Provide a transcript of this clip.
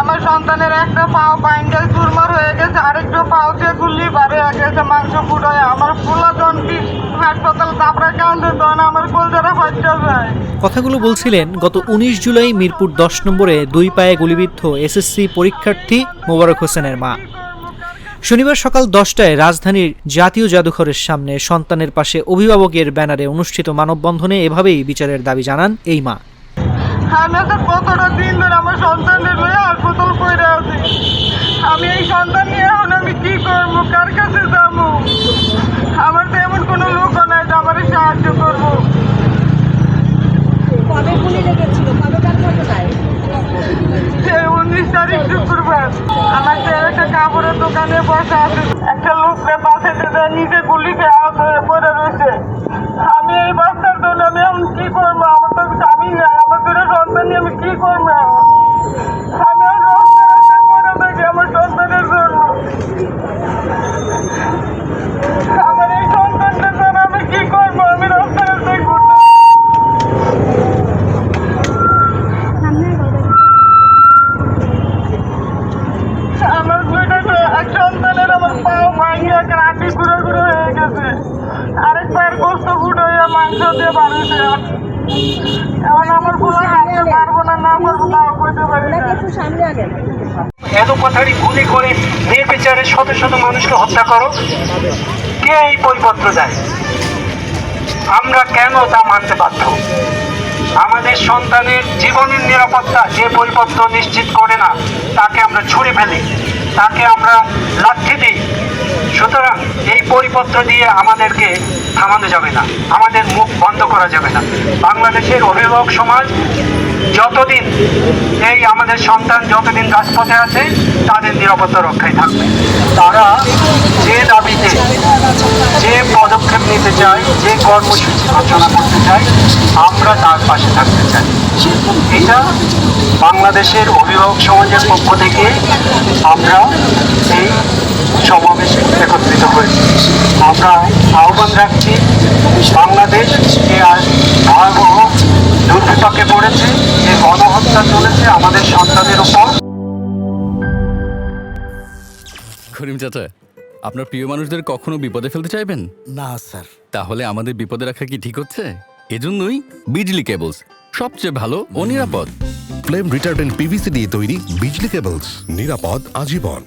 আমার সন্তানের একটা পাও বাইন্ডেল চুরমার হয়ে গেছে, আরেকটা পাও দিয়ে গুলি বাড়ে হয়ে গেছে মাংস ফুটায়। আমার ফুলা জনটি হাসপাতাল তাপড়া কান্দে তখন আমার কলজাটা ফাইটা যায় কথাগুলো বলছিলেন গত উনিশ জুলাই মিরপুর দশ নম্বরে দুই পায়ে গুলিবিদ্ধ এসএসসি পরীক্ষার্থী মোবারক হোসেনের মা। শনিবার সকাল দশটায় রাজধানীর জাতীয় জাদুঘরের সামনে সন্তানের পাশে অভিভাবকের ব্যানারে অনুষ্ঠিত মানববন্ধনে এভাবেই বিচারের দাবি জানান এই মা। আমি তো কতটা দিন ধরে আমার সন্তানের লয়ে হাসপাতাল করে আছি। আমি এই সন্তান নিয়ে এখন আমি কি করব? কার কাছে যাব? আমার তো এমন কোনো লোক নাই যে আমার সাহায্য করব। কবে গুলি লেগেছিল? কবেকার ঘটনায় উনিশ তারিখ শুক্রবার। আমার একটা কাপড়ের দোকানে বসে আছে। একটা লোককে দেয় নিজে গুলি খেয়ে হয়ে মাংস দিয়ে বাড়িতে এখন আমার কোনো হাঁটতে পারব না না পারব তাও করতে পারি না। ওনাকে একটু সামনে আনেন এত কথারই গুলি করে নির্বিচারে শত শত মানুষকে হত্যা করো। কে এই পরিপত্র দেয়? আমরা কেন তা মানতে বাধ্য? আমাদের সন্তানের জীবনের নিরাপত্তা যে পরিপত্র নিশ্চিত করে না তাকে আমরা ছুড়ে ফেলি তাকে আমরা লাঠি দিই। সুতরাং এই পরিপত্র দিয়ে আমাদেরকে থামানো যাবে না। আমাদের মুখ বন্ধ করা যাবে না। বাংলাদেশের অভিভাবক সমাজ যতদিন এই আমাদের সন্তান যতদিন রাজপথে আছে, তাদের নিরাপত্তা রক্ষায় থাকবে। তারা যে দাবিতে, যে পদক্ষেপ নিতে চায়, যে কর্মসূচি ঘোষণা করতে চায়, আমরা তার পাশে থাকতে চাই। এটা বাংলাদেশের অভিভাবক সমাজের পক্ষ থেকে আমরা এই সমাবেশে রাখছি। বাংলাদেশ যে আজ ভয়াবহ দুর্বিপাকে পড়েছে যে গণহত্যা চলেছে আমাদের সন্তানের উপর। করিম চাচা আপনার প্রিয় মানুষদের কখনো বিপদে ফেলতে চাইবেন? না স্যার। তাহলে আমাদের বিপদে রাখা কি ঠিক হচ্ছে? এজন্যই বিজলি কেবলস সবচেয়ে ভালো ও নিরাপদ। ফ্লেম রিটার্ডেন্ট পিভিসি দিয়ে তৈরি বিজলি কেবলস নিরাপদ আজীবন।